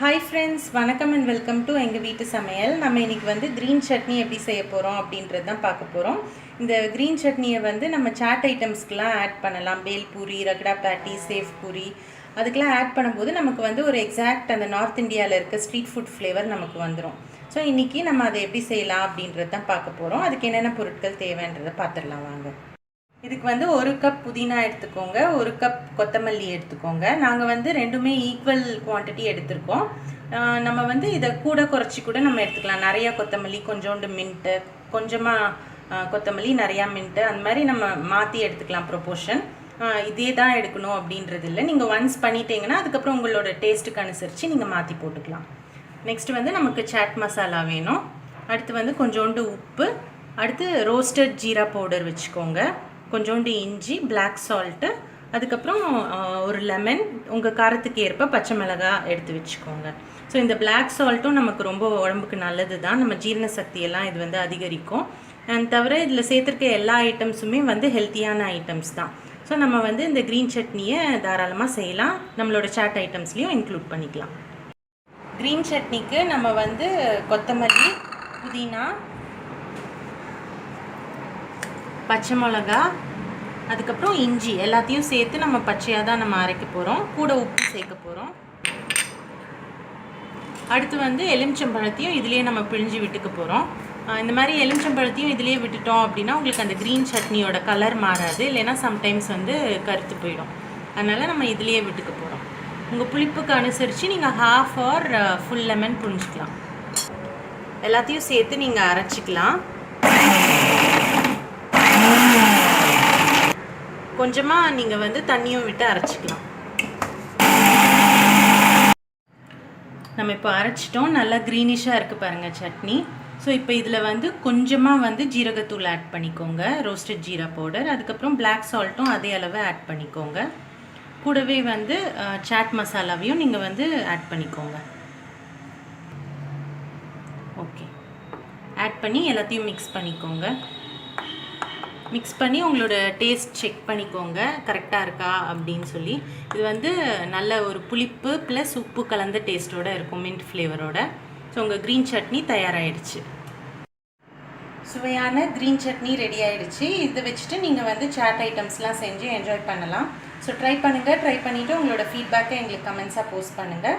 Hi friends வணக்கம் and welcome to எங்கள் வீட்டு சமையல். நம்ம இன்றைக்கி வந்து க்ரீன் சட்னி எப்படி செய்ய போகிறோம் அப்படின்றது தான் பார்க்க போகிறோம் இந்த க்ரீன் சட்னியை வந்து நம்ம சாட் ஐட்டம்ஸ்க்கெலாம் ஆட் பண்ணலாம். பேல் பூரி ரகடா பேட்டி சேஃப் பூரி அதுக்கெலாம் ஆட் பண்ணும்போது நமக்கு வந்து ஒரு எக்ஸாக்ட் அந்த நார்த் இந்தியாவில் இருக்க ஸ்ட்ரீட் ஃபுட் ஃப்ளேவர் நமக்கு வந்துடும் ஸோ இன்றைக்கி நம்ம அதை எப்படி செய்யலாம் அப்படின்றது தான் பார்க்க போகிறோம் அதுக்கு என்னென்ன பொருட்கள் தேவைன்றதை பார்த்துடலாம் வாங்க. இதுக்கு வந்து ஒரு கப் புதினா எடுத்துக்கோங்க ஒரு கப் கொத்தமல்லி எடுத்துக்கோங்க. நாங்கள் வந்து ரெண்டுமே ஈக்குவல் குவான்டிட்டி எடுத்திருக்கோம். நம்ம வந்து இதை கூட குறைச்சி கூட நம்ம எடுத்துக்கலாம். நிறையா கொத்தமல்லி கொஞ்சோண்டு மின்ட்டு கொஞ்சமாக கொத்தமல்லி நிறையா மின்ட்டு அந்த மாதிரி நம்ம மாற்றி எடுத்துக்கலாம் ப்ரொப்போர்ஷன் இதே தான் எடுக்கணும் அப்படின்றது இல்லை. நீங்கள் ஒன்ஸ் பண்ணிட்டீங்கன்னா அதுக்கப்புறம் உங்களோட டேஸ்ட்டுக்கு அனுசரித்து நீங்கள் மாற்றி போட்டுக்கலாம். நெக்ஸ்ட் வந்து நமக்கு சாட் மசாலா வேணும். அடுத்து வந்து கொஞ்சோண்டு உப்பு. அடுத்து ரோஸ்டட் ஜீரா பவுடர் வச்சுக்கோங்க. கொஞ்சோண்டு இஞ்சி பிளாக் சால்ட்டு அதுக்கப்புறம் ஒரு லெமன் உங்கள் காரத்துக்கு ஏற்ப பச்சை மிளகா எடுத்து வச்சுக்கோங்க. ஸோ இந்த பிளாக் சால்ட்டும் நமக்கு ரொம்ப உடம்புக்கு நல்லது தான் நம்ம ஜீரண சக்தியெல்லாம் இது வந்து அதிகரிக்கும். அண்ட் தவிர இதில் சேர்த்துருக்க எல்லா ஐட்டம்ஸுமே வந்து ஹெல்த்தியான ஐட்டம்ஸ் தான். ஸோ நம்ம வந்து இந்த க்ரீன் சட்னியை தாராளமாக செய்யலாம். நம்மளோட சாட் ஐட்டம்ஸ்லேயும் இன்க்ளூட் பண்ணிக்கலாம். க்ரீன் சட்னிக்கு நம்ம வந்து கொத்தமல்லி புதினா பச்சை மிளகா அதுக்கப்புறம் இஞ்சி எல்லாத்தையும் சேர்த்து நம்ம பச்சையாக தான் நம்ம அரைக்க போகிறோம் கூட உப்பு சேர்க்க போகிறோம் அடுத்து வந்து எலுமிச்சம்பழத்தையும் இதுலேயே நம்ம பிழிஞ்சு விட்டுக்க போகிறோம் இந்த மாதிரி எலுமிச்சம்பழத்தையும் இதுலேயே விட்டுட்டோம் அப்படின்னா உங்களுக்கு அந்த க்ரீன் சட்னியோட கலர் மாறாது. இல்லைன்னா சம்டைம்ஸ் வந்து கருத்து போயிடும். அதனால் நம்ம இதுலேயே விட்டுக்க போகிறோம் உங்கள் புளிப்புக்கு அனுசரித்து நீங்கள் ஹாஃப் ஆர் ஃபுல் லெமன் புரிஞ்சிக்கலாம் எல்லாத்தையும் சேர்த்து நீங்கள் அரைச்சிக்கலாம். கொஞ்சமாக நீங்கள் வந்து தண்ணியும் விட்டு அரைச்சிக்கலாம். நம்ம இப்போ அரைச்சிட்டோம். நல்லா க்ரீனிஷாக இருக்குது பாருங்கள் சட்னி. ஸோ இப்போ இதில் வந்து கொஞ்சமாக வந்து ஜீரகத்தூள் ஆட் பண்ணிக்கோங்க. ரோஸ்டட் ஜீரா பவுடர் அதுக்கப்புறம் பிளாக் சால்ட்டும் அதே அளவு ஆட் பண்ணிக்கோங்க. கூடவே வந்து சாட் மசாலாவையும் நீங்கள் வந்து ஆட் பண்ணிக்கோங்க. ஓகே ஆட் பண்ணி எல்லாத்தையும் மிக்ஸ் பண்ணிக்கோங்க. மிக்ஸ் பண்ணி உங்களோட டேஸ்ட் செக் பண்ணிக்கோங்க. கரெக்டாக இருக்கா அப்படின்னு சொல்லி. இது வந்து நல்ல ஒரு புளிப்பு ப்ளஸ் உப்பு கலந்த டேஸ்ட்டோட இருக்கும் மின்ட் ஃப்ளேவரோட ஸோ உங்கள் க்ரீன் சட்னி தயாராகிடுச்சு சுவையான க்ரீன் சட்னி ரெடி ஆகிடுச்சு இதை வச்சுட்டு நீங்கள் வந்து சாட் ஐட்டம்ஸ்லாம் செஞ்சு என்ஜாய் பண்ணலாம். ஸோ ட்ரை பண்ணுங்கள் ட்ரை பண்ணிவிட்டு உங்களோட ஃபீட்பேக்கை எங்களுக்கு கமெண்ட்ஸாக போஸ்ட் பண்ணுங்கள்